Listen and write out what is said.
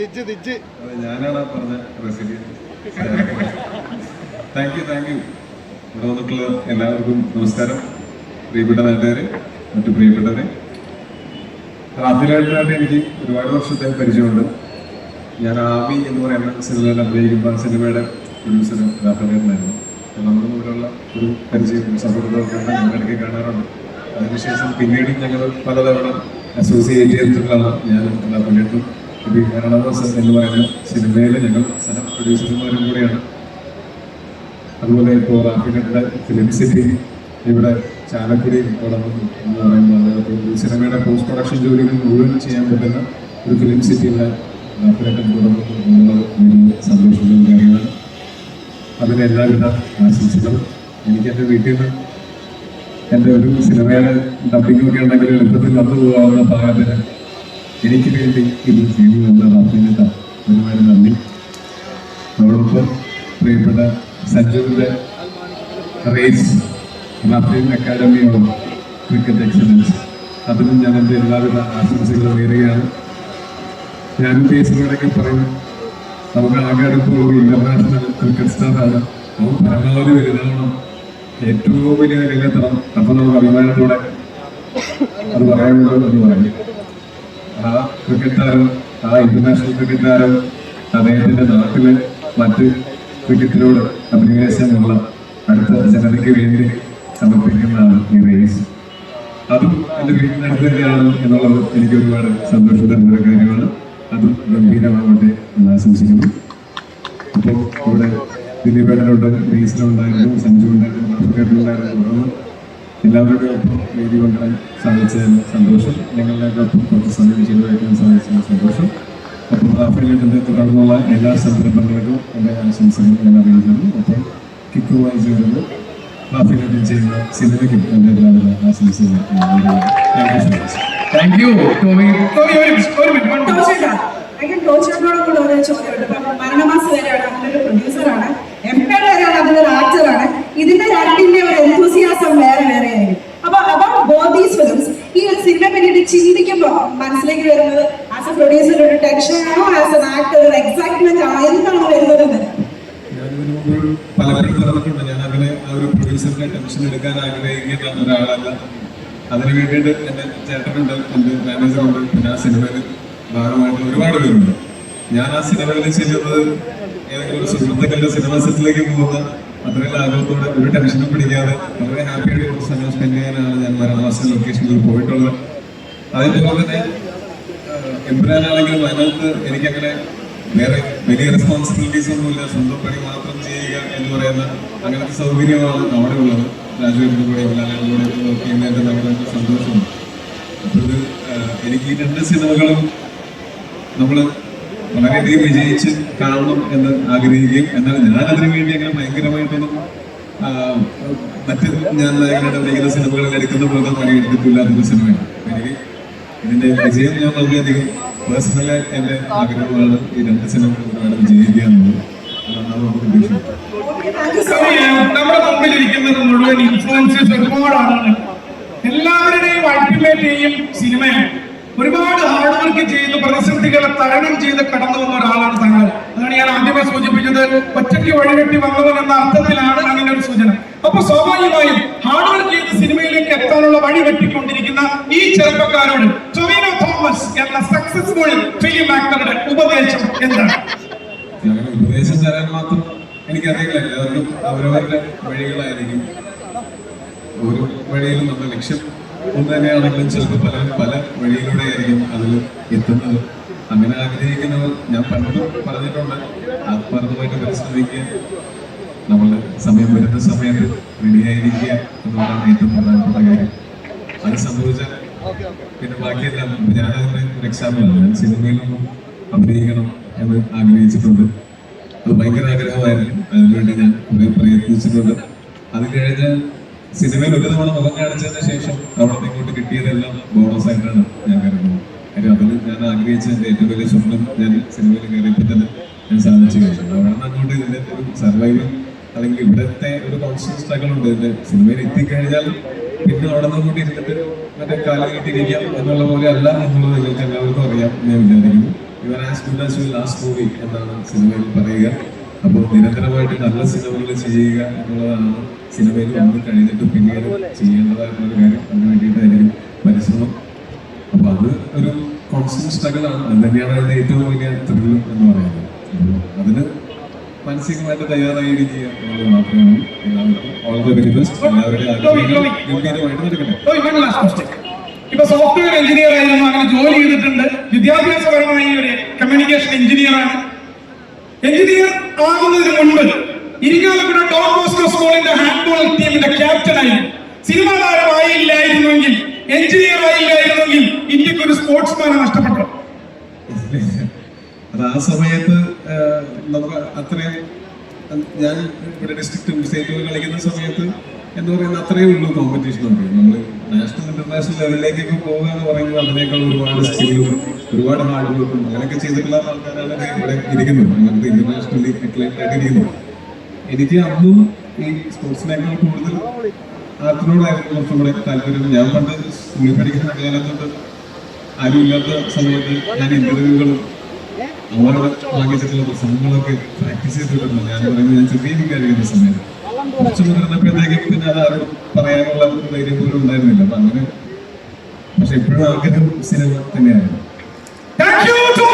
തിജ് അതെ ഞാനാണ് പറഞ്ഞ താങ്ക് യു താങ്ക് യു ഇവിടെ വന്നിട്ടുള്ള എല്ലാവർക്കും നമസ്കാരം. പ്രിയപ്പെട്ട നാട്ടുകാരെ മറ്റു പ്രിയപ്പെട്ടവരെ. റാഫിലായിട്ടായിട്ട് എനിക്ക് ഒരുപാട് വർഷത്തെ പരിചയമുണ്ട്. ഞാൻ ആമി എന്ന് പറയുന്ന സിനിമയിൽ അഭിനയിക്കുമ്പോൾ സിനിമയുടെ പ്രൊഡ്യൂസർ റാഫിലായിട്ടായിരുന്നു. നമ്മുടെ കൂടെയുള്ള ഒരു പരിചയം സൗഹൃദമൊക്കെ ഞങ്ങൾ ഇടയ്ക്ക് കാണാറുണ്ട്. അതിനുശേഷം പിന്നീട് ഞങ്ങൾ പലതവണ അസോസിയേറ്റ് ചെയ്തിട്ടുള്ളതാണ്. ഞാനും റാഫിലായിട്ടും ഇത് കേരളദാസ് എന്ന് പറയുന്ന സിനിമയിലെ ഞങ്ങൾ സഹ പ്രൊഡ്യൂസർമാരും കൂടെയാണ്. അതുപോലെ ഇപ്പോൾ റാഫിനെട്ടിന്റെ ഫിലിം സിറ്റി ഇവിടെ ചാലക്കുടി തുടങ്ങുന്നു എന്ന് പറയുമ്പോൾ ഈ സിനിമയുടെ പോസ്റ്റ് പ്രൊഡക്ഷൻ ജോലികൾ മുഴുവൻ ചെയ്യാൻ പറ്റുന്ന ഒരു ഫിലിം സിറ്റിയുടെ റാഫിനെട്ടൻ തുടങ്ങുന്നു എന്നുള്ളത് സന്തോഷമുള്ള കാര്യമാണ്. അതിന് എല്ലാവിധ ആശംസകളും. എനിക്ക് എന്റെ വീട്ടിൽ നിന്ന് എന്റെ ഒരു സിനിമയുടെ ഡബ്ബിങ്ങൊക്കെ ഒക്കെ ഉണ്ടെങ്കിൽ എളുപ്പത്തിൽ നടന്നു പോകാവുന്ന പാകത്തിന് എനിക്ക് വേണ്ടി ഇത് ചെയ്യുന്നു എന്ന പറഞ്ഞത് ഒരുപാട് നന്ദി. അതോടൊപ്പം പ്രിയപ്പെട്ട സഞ്ജുവിന്റെ race Raphael academy of cricket excellence അതിനും ഞാൻ എന്റെ എല്ലാവിധ ആശംസകളും നേരുകയാണ്. ഞാനും ഫേസിലൂടെയൊക്കെ പറയും നമുക്ക് ആകെ അടുത്ത് ഒരു ഇന്റർനാഷണൽ ക്രിക്കറ്റ് സ്റ്റാറാണ് അവൻ പരമാവധി വലുതാവണം. ഏറ്റവും വലിയ രംഗത്തണം. അപ്പം നമുക്ക് അഭിമാനത്തോടെ അത് പറയാനുള്ളത് എന്ന് പറയും. ക്രിക്കറ്റ് താരം ആ ഇന്റർനാഷണൽ ക്രിക്കറ്റ് താരം അദ്ദേഹത്തിന്റെ നാട്ടിലെ മറ്റ് ക്രിക്കറ്റിനോട് അഭിനിവേശമുള്ള അടുത്ത ജനതയ്ക്ക് വേണ്ടി സമർപ്പിക്കുന്നതാണ് ഈ റേസ് അതും എന്റെ വീട്ടിനടുത്ത് തന്നെയാണ് എന്നുള്ളത് എനിക്ക് ഒരുപാട് സന്തോഷം തരുന്ന ഒരു കാര്യമാണ്. അതും ഗംഭീരമാവട്ടെ എന്ന് ആശംസിക്കുന്നു. അപ്പോൾ ഇവിടെ ദിലീപേട്ടനുണ്ട് റേസിനുണ്ടായിരുന്നു സഞ്ജു ഉണ്ടായിരുന്നു റാഫിക്കേട്ടനുണ്ടായിരുന്നു തുടർന്ന് എല്ലാവരുടെയും ഒപ്പം വേദി കൊണ്ടുവരാൻ സാധിച്ചതിന് സന്തോഷം. നിങ്ങളുടെ ഒപ്പം കുറച്ച് സമയം ചിലവഴിക്കാൻ സാധിച്ചതിന് സന്തോഷം. ഒപ്പം റാഫേലിന്റെ തുടർന്നുള്ള എല്ലാ സംരംഭങ്ങൾക്കും എന്റെ ആശംസകൾ ഞാൻ അറിയിക്കുന്നു. ഒപ്പം കിക്കുമായി ചേർന്ന് റാഫേലിന്റെ ചെയ്യുന്ന സിനിമയ്ക്കും എന്റെ എല്ലാവരുടെ ആശംസകൾ താങ്ക് യു ടോമി ടോമി ഒരു ഒരു മിനിറ്റ് one minute. ടോച്ചേട്ടാ. എനിക്ക് ടോച്ചേട്ടനോട് കൂടെ ഒരു ചോദ്യമുണ്ട് ഇപ്പം മരണമാസ വരെയാണ് അതിലൊരു പ്രൊഡ്യൂസറാണ് എംപയർ വരെയാണ് അതിലൊരു ആക്ടറാണ് ഇതിന്റെ രണ്ടിന്റെ ഒരു എന്തൂസിയാസം വേറെ വേറെ ആയിരിക്കും അപ്പൊ അപ്പൊ ബോത്ത് ദീസ് ഫിലിംസ് ഈ ഒരു സിനിമയെ പറ്റിയിട്ട് ചിന്തിക്കുമ്പോൾ മനസ്സിലേക്ക് വരുന്നത് ആസ് എ പ്രൊഡ്യൂസർ ഒരു ടെൻഷൻ ആണോ ആസ് എൻ ആക്ടർ ഒരു എക്സൈറ്റ്മെന്റ് ആണോ? എന്താണ് വരുന്നത്? പലപ്പോഴും ഞാൻ ആ ഒരു പ്രൊഡ്യൂസറിന്റെ ടെൻഷൻ എടുക്കാൻ ആ സിനിമയിൽ ഒരുപാട് ഞാൻ ആ സിനിമയിൽ ഏതെങ്കിലും ഒരു സുഹൃത്തുക്കളുടെ സിനിമ സെറ്റിലേക്ക് പോകുന്ന അത്രയും ആഗ്രഹത്തോടെ ഒരു ടെൻഷനും പിടിക്കാതെ വളരെ ഹാപ്പിയായിട്ട് കുറച്ച് സമയം സ്പെൻഡ് ചെയ്യാനാണ് ഞാൻ മരണവാസ ലൊക്കേഷനിൽ പോയിട്ടുള്ളത്. അതേപോലെ തന്നെ എംബ്രാനാണെങ്കിലും അതിനകത്ത് എനിക്കങ്ങനെ വേറെ വലിയ റെസ്പോൺസിബിലിറ്റീസ് ഒന്നുമില്ല. സ്വന്തം പണി മാത്രം ചെയ്യുക എന്ന് പറയുന്ന അങ്ങനത്തെ സൗകര്യമാണ് അവിടെ ഉള്ളത്. രാജുവിന്റെ കൂടെ എല്ലാവരുടെ കൂടെ വർക്ക് ചെയ്യുന്നതിന്റെ ഭയങ്കര സന്തോഷമുണ്ട്. അപ്പോൾ ഇത് എനിക്ക് ഈ രണ്ട് സിനിമകളും നമ്മൾ വളരെയധികം വിജയിച്ച് കാണണം എന്ന് ആഗ്രഹിക്കുകയും എന്നാൽ ഞാൻ അതിനു വേണ്ടി അങ്ങനെ ഭയങ്കരമായിട്ടൊന്നും മറ്റ് ഞാൻ നായകനായിട്ട് അഭിനയിക്കുന്ന സിനിമകളിൽ എടുക്കുന്ന പോലത്തെ പണിയെടുത്തിട്ടില്ലാത്തൊരു സിനിമയാണ്. എനിക്ക് ഇതിന്റെ വിജയം ഞാൻ വളരെയധികം പേഴ്സണലി എന്റെ ആഗ്രഹമാണ് ഈ രണ്ട് സിനിമകളും വിജയിക്കുക എന്നുള്ളത് നമ്മുടെ ഒരുപാട് എല്ലാവരുടെയും അൾട്ടിമേറ്റ് എയിം സിനിമയാണ് ഒരുപാട് ഹാർഡ് വർക്ക് ചെയ്ത് പ്രതിസന്ധികളെ തരണം ചെയ്ത് കടന്നു വന്ന ഒരാളാണ് താങ്കൾ. അതാണ് ഞാൻ ആദ്യമേ സൂചിപ്പിച്ചത്. ഒറ്റയ്ക്ക് വഴിവെട്ടി വന്നവൻ എന്ന അർത്ഥത്തിലാണ് അങ്ങനെ ഒരു സൂചന. അപ്പൊ സ്വാഭാവികമായും ഹാർഡ് വർക്ക് ചെയ്ത് സിനിമയിലേക്ക് എത്താനുള്ള വഴി വെട്ടിക്കൊണ്ടിരിക്കുന്ന ഈ ചെറുപ്പക്കാരോട് എന്ന സക്സസ്ഫുൾ ഫിലിം ആക്ടറുടെ ഉപദേശം എന്താണ്? ഉപദേശം തരാൻ മാത്രം എനിക്കറിയില്ല. എല്ലാവർക്കും അവരവരുടെ വഴികളായിരിക്കും. ഓരോ വഴിയിലും നമ്മുടെ ലക്ഷ്യം ഒന്ന് തന്നെയാണെങ്കിലും ചിലപ്പോൾ പല പല വഴിയിലൂടെ ആയിരിക്കും അതിൽ എത്തുന്നത്. അങ്ങനെ ആഗ്രഹിക്കുന്നവർ ഞാൻ പലതും പറഞ്ഞിട്ടുണ്ട്. ആത്മാർത്ഥമായിട്ട് പരിശ്രമിക്കുക. നമ്മൾ സമയം വരുന്ന സമയത്ത് റെഡിയായിരിക്കുക എന്നുള്ളതാണ് ഏറ്റവും പ്രധാനപ്പെട്ട കാര്യം. അത് സംഭവിച്ചാൽ പിന്നെ ബാക്കിയെല്ലാം ഞാനതിന്റെ ഒരു എക്സാമ്പിളാണ് ഞാൻ സിനിമയിലൊന്നും അഭിനയിക്കണം എന്ന് ആഗ്രഹിച്ചിട്ടുണ്ട്. അത് ഭയങ്കര ആഗ്രഹമായിരുന്നു. അതിനുവേണ്ടി ഞാൻ കുറേ പ്രയത്നിച്ചിട്ടുണ്ട്. അത് കഴിഞ്ഞ് സിനിമയിൽ ഒരു തവണ മുഖം കാണിച്ചതിന് ശേഷം അവിടെ ഇങ്ങോട്ട് കിട്ടിയതെല്ലാം ബോണസ് ആയിട്ടാണ് ഞാൻ കരുതുന്നത്. കാര്യം അതിൽ ഞാൻ ആഗ്രഹിച്ച എന്റെ ഏറ്റവും വലിയ സ്വപ്നം ഞാൻ സിനിമയിൽ കയറിയപ്പോൾ തന്നെ ഞാൻ സാധിച്ചു കഴിഞ്ഞു. അവിടെ അങ്ങോട്ട് ഇതിന്റെ ഒരു സർവൈവൽ അല്ലെങ്കിൽ ഇവിടുത്തെ ഒരു കോൺസ്റ്റന്റ് സ്ട്രഗിൾ ഉണ്ട്. സിനിമയിൽ എത്തിക്കഴിഞ്ഞാൽ പിന്നെ അവിടെ നിന്ന് അങ്ങോട്ട് ഇരുന്നിട്ട് മറ്റേ കാലം കിട്ടിയിരിക്കാം എന്നുള്ള പോലെ അല്ല എന്നുള്ളത് നിങ്ങൾക്ക് എല്ലാവർക്കും അറിയാം. ഞാൻ വിചാരിക്കുന്നു ഇവർ as good as you last movie എന്നാണ് സിനിമയിൽ പറയുക. അപ്പോൾ നിരന്തരമായിട്ട് നല്ല സിനിമകൾ ചെയ്യുക എന്നുള്ളതാണ് സിനിമയിൽ വന്ന് കഴിഞ്ഞിട്ട് പിന്നീട് ചെയ്യേണ്ടതായിട്ടുള്ള കാര്യം. അതിന് വേണ്ടിയിട്ടായിരിക്കും പരിശ്രമം. അപ്പൊ അത് ഒരു കോൺസ്റ്റന്റ് സ്ട്രഗിൾ ആണ്. അത് തന്നെയാണ് അതിന്റെ ഏറ്റവും വലിയ ത്രില്ലും എന്ന് പറയുന്നത്. അപ്പോൾ അതിന് മാനസികമായിട്ട് തയ്യാറായിരിക്കുക എന്നുള്ളത് മാത്രമേ എല്ലാവർക്കും ഓൾ ദ വെരി ബെസ്റ്റ് എല്ലാവരുടെയും ആഗ്രഹങ്ങൾ ഗംഭീരമായിട്ട് നടക്കട്ടെ ഇപ്പൊ സോഫ്റ്റ്വെയർ എഞ്ചിനീയർ ആയിരുന്നു അങ്ങനെ ജോലി ചെയ്തിട്ടുണ്ട്. വിദ്യാഭ്യാസപരമായി ഒരു കമ്മ്യൂണിക്കേഷൻ എഞ്ചിനീയർ ആണ്. എഞ്ചിനീയർ ആകുന്നതിന് മുൻപ് ഇരിങ്ങാലക്കുട ഡോൺ ബോസ്കോ സ്കൂളിന്റെ ഹാൻഡ്ബോൾ ടീമിന്റെ ക്യാപ്റ്റനായി സിനിമാ താരമായില്ലായിരുന്നെങ്കിൽ എഞ്ചിനീയർ ആയില്ലായിരുന്നെങ്കിൽ ഇന്ത്യയ്ക്ക് ഒരു സ്പോർട്സ്മാനെ നഷ്ടപ്പെട്ടു അത് ആ സമയത്ത് നമുക്ക് അത്രയും ഞാൻ ഇവിടെ ഡിസ്ട്രിക്ട് സ്റ്റേറ്റുകൾ കളിക്കുന്ന സമയത്ത് എന്ന് പറയുന്ന അത്രയേ ഉള്ളൂ കോമ്പറ്റീഷൻ ഉണ്ട് നമ്മൾ നാഷണൽ ഇന്റർനാഷണൽ ലെവലിലേക്കൊക്കെ പോകുക എന്ന് പറയുന്നത് അതിനേക്കാൾ ഒരുപാട് സ്കില്ലും ഒരുപാട് ഹാർഡ് വർക്കും അങ്ങനെയൊക്കെ ചെയ്തിട്ടുള്ള ആൾക്കാരാണ് ഇവിടെ ഇരിക്കുന്നത്. അങ്ങനത്തെ ഇന്റർനാഷണലി അത്ലറ്റ് ആയിട്ട് ഇരിക്കുന്നത്. എനിക്ക് അന്നും ഈ സ്പോർട്സിനേക്കാൾ കൂടുതൽ ആർട്ടിനോടായിരുന്നു കുറച്ചും കൂടെ താല്പര്യം. ഞാൻ പണ്ട് സ്കൂളിൽ പഠിക്കുന്ന കാലത്തൊട്ട് ആരുമില്ലാത്ത സമയത്ത് ഞാൻ ഇന്റർവ്യൂകളും പ്രസംഗങ്ങളൊക്കെ പ്രാക്ടീസ് ചെയ്തിട്ടുണ്ട് ഞാൻ പറയുന്നത് ഞാൻ ചെറിയ സമയത്ത്. കുറച്ച് മുതിർന്നപ്പോഴത്തേക്കും പിന്നെ അത് പറയാനുള്ള ഒരു ധൈര്യം പോലും ഉണ്ടായിരുന്നില്ല. അപ്പൊ അങ്ങനെ പക്ഷെ എപ്പോഴും ആഗ്രഹം സിനിമ തന്നെയായിരുന്നു Thank you to